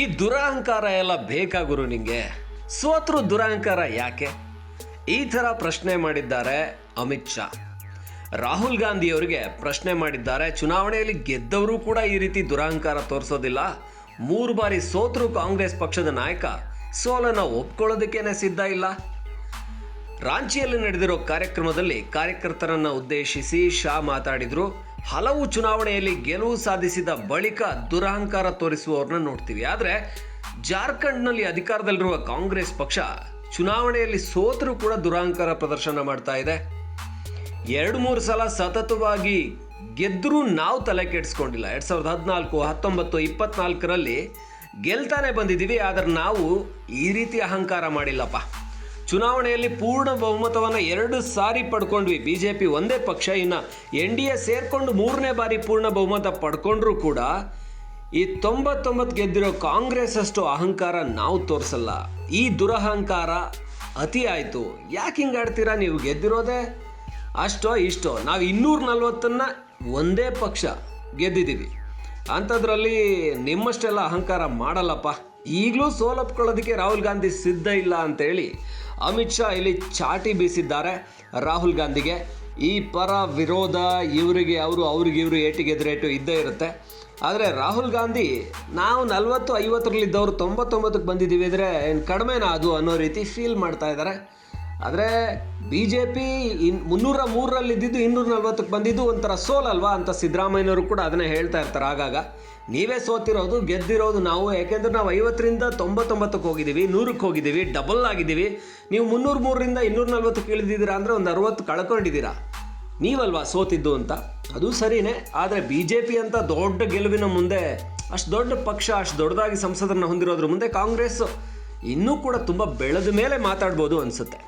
ಈ ದುರಹಂಕಾರ ಎಲ್ಲ ಬೇಕಾ ಗುರು ನಿಮಗೆ ಸೋತ್ರು ದುರಹಂಕಾರ ಯಾಕೆ? ಈ ಥರ ಪ್ರಶ್ನೆ ಮಾಡಿದ್ದಾರೆ ಅಮಿತ್ ಶಾ. ರಾಹುಲ್ ಗಾಂಧಿಯವರಿಗೆ ಪ್ರಶ್ನೆ ಮಾಡಿದ್ದಾರೆ. ಚುನಾವಣೆಯಲ್ಲಿ ಗೆದ್ದವರು ಕೂಡ ಈ ರೀತಿ ದುರಹಂಕಾರ ತೋರಿಸೋದಿಲ್ಲ. ಮೂರು ಬಾರಿ ಸೋತರು ಕಾಂಗ್ರೆಸ್ ಪಕ್ಷದ ನಾಯಕ ಸೋಲನ್ನು ಒಪ್ಕೊಳ್ಳೋದಕ್ಕೇನೆ ಸಿದ್ಧ ಇಲ್ಲ. ರಾಂಚಿಯಲ್ಲಿ ನಡೆದಿರೋ ಕಾರ್ಯಕ್ರಮದಲ್ಲಿ ಕಾರ್ಯಕರ್ತರನ್ನು ಉದ್ದೇಶಿಸಿ ಶಾ ಮಾತಾಡಿದ್ರು. ಹಲವು ಚುನಾವಣೆಯಲ್ಲಿ ಗೆಲುವು ಸಾಧಿಸಿದ ಬಳಿಕ ದುರಹಂಕಾರ ತೋರಿಸುವವ್ರನ್ನ ನೋಡ್ತೀವಿ. ಆದರೆ ಜಾರ್ಖಂಡ್ನಲ್ಲಿ ಅಧಿಕಾರದಲ್ಲಿರುವ ಕಾಂಗ್ರೆಸ್ ಪಕ್ಷ ಚುನಾವಣೆಯಲ್ಲಿ ಸೋತರೂ ಕೂಡ ದುರಹಂಕಾರ ಪ್ರದರ್ಶನ ಮಾಡ್ತಾ ಇದೆ. ಎರಡು ಮೂರು ಸಲ ಸತತವಾಗಿ ಗೆದ್ದರೂ ನಾವು ತಲೆ ಕೆಡಿಸ್ಕೊಂಡಿಲ್ಲ. ಎರಡು ಸಾವಿರದ ಹದಿನಾಲ್ಕು, ಹತ್ತೊಂಬತ್ತು, ಇಪ್ಪತ್ನಾಲ್ಕರಲ್ಲಿ ಗೆಲ್ತಾನೆ ಬಂದಿದ್ದೀವಿ, ಆದರೆ ನಾವು ಈ ರೀತಿ ಅಹಂಕಾರ ಮಾಡಿಲ್ಲಪ್ಪ. ಚುನಾವಣೆಯಲ್ಲಿ ಪೂರ್ಣ ಬಹುಮತವನ್ನು ಎರಡು ಸಾರಿ ಪಡ್ಕೊಂಡ್ವಿ. ಬಿ ಜೆ ಪಿ ಒಂದೇ ಪಕ್ಷ, ಇನ್ನು ಎನ್ ಡಿ ಎ ಸೇರಿಕೊಂಡು ಮೂರನೇ ಬಾರಿ ಪೂರ್ಣ ಬಹುಮತ ಪಡ್ಕೊಂಡ್ರೂ ಕೂಡ ಈ ತೊಂಬತ್ತೊಂಬತ್ತು ಗೆದ್ದಿರೋ ಕಾಂಗ್ರೆಸ್ ಅಷ್ಟು ಅಹಂಕಾರ ನಾವು ತೋರಿಸಲ್ಲ. ಈ ದುರಹಂಕಾರ ಅತಿ ಆಯಿತು. ಯಾಕೆ ಹಿಂಗಾಡ್ತೀರಾ ನೀವು ಗೆದ್ದಿರೋದೇ? ಅಷ್ಟೋ ಇಷ್ಟೋ. ನಾವು ಇನ್ನೂರ ನಲ್ವತ್ತನ್ನು ಒಂದೇ ಪಕ್ಷ ಗೆದ್ದಿದ್ದೀವಿ ಅಂಥದ್ರಲ್ಲಿ ನಿಮ್ಮಷ್ಟೆಲ್ಲ ಅಹಂಕಾರ ಮಾಡಲ್ಲಪ್ಪ. ಈಗಲೂ ಸೋಲಪ್ಕೊಳ್ಳೋದಕ್ಕೆ ರಾಹುಲ್ ಗಾಂಧಿ ಸಿದ್ಧ ಇಲ್ಲ ಅಂತೇಳಿ ಅಮಿತ್ ಶಾ ಇಲ್ಲಿ ಚಾಟಿ ಬೀಸಿದ್ದಾರೆ ರಾಹುಲ್ ಗಾಂಧಿಗೆ. ಈ ಪರ ವಿರೋಧ ಇವರಿಗೆ, ಅವರು ಅವ್ರಿಗೆ ಇವರು ಏಟಿಗೆ ಎದುರೇಟು ಇದ್ದೇ ಇರುತ್ತೆ. ಆದರೆ ರಾಹುಲ್ ಗಾಂಧಿ, ನಾವು ನಲವತ್ತು ಐವತ್ತರಲ್ಲಿದ್ದವರು ತೊಂಬತ್ತೊಂಬತ್ತಕ್ಕೆ ಬಂದಿದ್ದೀವಿ ಅಂದರೆ ಏನು ಕಡಿಮೆನಾ ಅದು ಅನ್ನೋ ರೀತಿ ಫೀಲ್ ಮಾಡ್ತಾ ಇದ್ದಾರೆ. ಆದರೆ ಬಿ ಜೆ ಪಿ ಇನ್ ಮುನ್ನೂರ ಮೂರರಲ್ಲಿ ಇದ್ದಿದ್ದು ಇನ್ನೂರ ನಲ್ವತ್ತಕ್ಕೆ ಬಂದಿದ್ದು ಒಂಥರ ಸೋಲಲ್ವಾ ಅಂತ ಸಿದ್ದರಾಮಯ್ಯನವರು ಕೂಡ ಅದನ್ನೇ ಹೇಳ್ತಾ ಇರ್ತಾರೆ ಆಗಾಗ. ನೀವೇ ಸೋತಿರೋದು, ಗೆದ್ದಿರೋದು ನಾವು, ಯಾಕೆಂದರೆ ನಾವು ಐವತ್ತರಿಂದ ತೊಂಬತ್ತೊಂಬತ್ತಕ್ಕೆ ಹೋಗಿದ್ದೀವಿ, ನೂರಕ್ಕೆ ಹೋಗಿದ್ದೀವಿ ಡಬಲ್ ಆಗಿದ್ದೀವಿ. ನೀವು ಮುನ್ನೂರ ಮೂರರಿಂದ ಇನ್ನೂರ ನಲ್ವತ್ತಕ್ಕೆ ಇಳಿದಿದ್ದೀರಾ ಅಂದರೆ ಒಂದು ಅರವತ್ತು ಕಳ್ಕೊಂಡಿದ್ದೀರಾ. ನೀವಲ್ವಾ ಸೋತಿದ್ದು ಅಂತ? ಅದು ಸರಿನೇ, ಆದರೆ ಬಿ ಜೆ ಪಿ ಅಂತ ದೊಡ್ಡ ಗೆಲುವಿನ ಮುಂದೆ, ಅಷ್ಟು ದೊಡ್ಡ ಪಕ್ಷ, ಅಷ್ಟು ದೊಡ್ಡದಾಗಿ ಸಂಸದರನ್ನ ಹೊಂದಿರೋದ್ರ ಮುಂದೆ ಕಾಂಗ್ರೆಸ್ ಇನ್ನೂ ಕೂಡ ತುಂಬ ಬೆಳೆದ ಮೇಲೆ ಮಾತಾಡ್ಬೋದು ಅನಿಸುತ್ತೆ.